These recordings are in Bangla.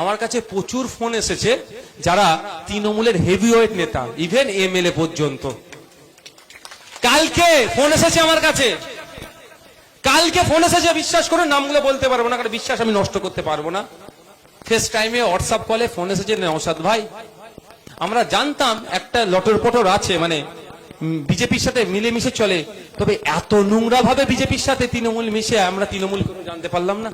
আমার কাছে প্রচুর ফোন এসেছে যারা তৃণমূলের হেভিওয়েট নেতা ইভেন এমএলএ পর্যন্ত। কালকে ফোন এসেছে আমার কাছে। কালকে ফোন এসেছে, বিশ্বাস করে নামগুলো বলতে পারব না, কারণ বিশ্বাস আমি নষ্ট করতে পারব না। ফেস টাইমে হোয়াটসঅ্যাপ কলে ফোন এসেছে নৌসাদ ভাই। আমরা জানতাম একটা লটর পটর আছে মানে বিজেপির সাথে মিলেমিশে চলে, তবে এত নোংরা ভাবে বিজেপির সাথে তৃণমূল মিশে আমরা তৃণমূল কোনো জানতে পারলাম না।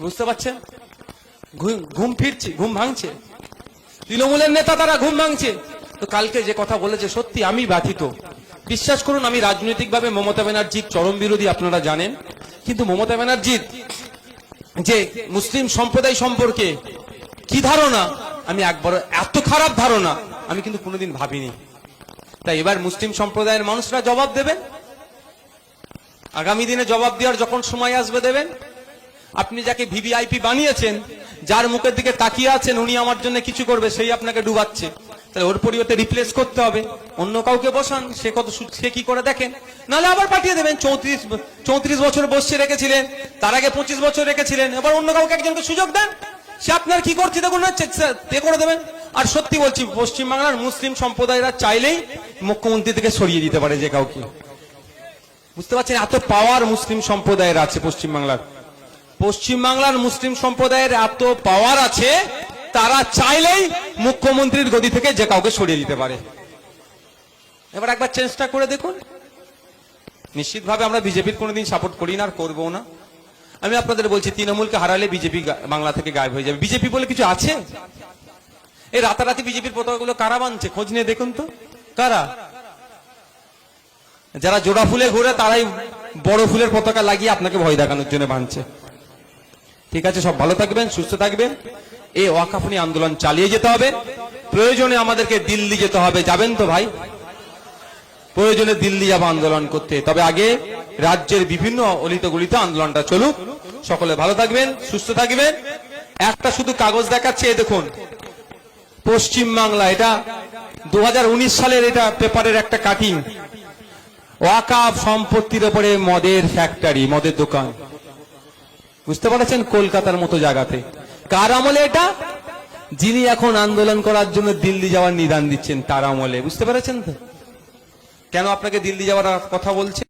বুঝতে পারছেন? ঘুম- ফিরছে, ঘুম ভাঙছে। তৃণমূলের নেতা তারা ঘুম ভাঙছে। তো কালকে যে কথা বলেছে, সত্যি আমি ব্যথিত। বিশ্বাস করুন, আমি রাজনৈতিকভাবে মমতা ব্যানার্জির চরম বিরোধী আপনারা জানেন। কিন্তু মমতা ব্যানার্জির যে মুসলিম সম্প্রদায় সম্পর্কে কি ধারণা, আমি একবার এত খারাপ ধারণা আমি কিন্তু কোনোদিন ভাবিনি। তাই এবার মুসলিম সম্প্রদায়ের মানুষরা জবাব দেবেন? আগামী দিনে জবাব দেওয়ার যখন সময় আসবে দেবেন? আপনি যাকে ভিভিআইপি বানিয়েছেন, যার মুখের দিকে তাকিয়ে আছেন, উনি আমার জন্য কিছু করবে, সেই আপনাকে ডুবাচ্ছে। তাহলে ওর পরিবর্তে রিপ্লেস করতে হবে। অন্য কাউকে বসান, সে কত সে কি করে দেখেন? নাহলে আবার পাঠিয়ে দেবেন। চৌত্রিশ চৌত্রিশ বছর বসে রেখেছিলেন, তার আগে পঁচিশ বছর রেখেছিলেন, এবার অন্য কাউকে একজনকে সুযোগ দেন। সে আপনার কি করছে দেখুন চে- তে করে দেবেন। আর সত্যি বলছি, পশ্চিমবাংলার মুসলিম সম্প্রদায়রা চাইলেই মুখ্যমন্ত্রী থেকে সরিয়ে দিতে পারে যে কাউকে। বুঝতে পারছেন? এত পাওয়ার মুসলিম সম্প্রদায়ের আছে পশ্চিমবাংলার। পশ্চিমবাংলার মুসলিম সম্প্রদায়ের এত পাওয়ার আছে, তারা চাইলেই মুখ্যমন্ত্রীর গদি থেকে যে কাউকে সরিয়ে দিতে পারে। এবার একবার চেষ্টা করে দেখুন। নিশ্চিতভাবে আমরা বিজেপির কোনোদিন সাপোর্ট করি না আর করব না। আমি আপনাদের বলছি, তৃণমূলকে হারালে বিজেপি বাংলা থেকে গায়েব হয়ে যাবে। বিজেপি বলে কিছু আছে? এই রাতারাতি বিজেপির পতাকাগুলো কারা বানছে খোঁজ নিয়ে দেখুন তো। কারা? যারা জোড়া ফুলে ঘুরে, তারাই বড় ফুলের পতাকা লাগিয়ে আপনাকে ভয় দেখানোর জন্য বাঁধছে ঠিক আছে, সব ভালো থাকবেন, সুস্থ থাকবেন। এই ওয়াকাফনি আন্দোলন চালিয়ে যেতে হবে। প্রয়োজনে আমাদেরকে দিল্লি যেতে হবে, যাবেন তো ভাই? প্রয়োজনে দিল্লি যাব আন্দোলন করতে। তবে আগে রাজ্যের বিভিন্ন অলিত গলিতে আন্দোলনটা চলুক। সকলে ভালো থাকবেন, সুস্থ থাকবেন। একটা শুধু কাগজ দেখাচ্ছে দেখুন। পশ্চিম বাংলা, এটা দু হাজার উনিশ সালের এটা পেপারের একটা কাটিং ওয়াকাফ সম্পত্তির উপরে মদের ফ্যাক্টরি মদের দোকান। বুঝতে পারছেন কলকাতার মতো জায়গাতে? কার আমলে এটা? যিনি এখন আন্দোলন করার জন্য দিল্লি যাওয়ার নিদান দিচ্ছেন তার আমলে। বুঝতে পেরেছেন তো? কেন আপনাকে দিল্লি যাওয়ার কথা বলছে?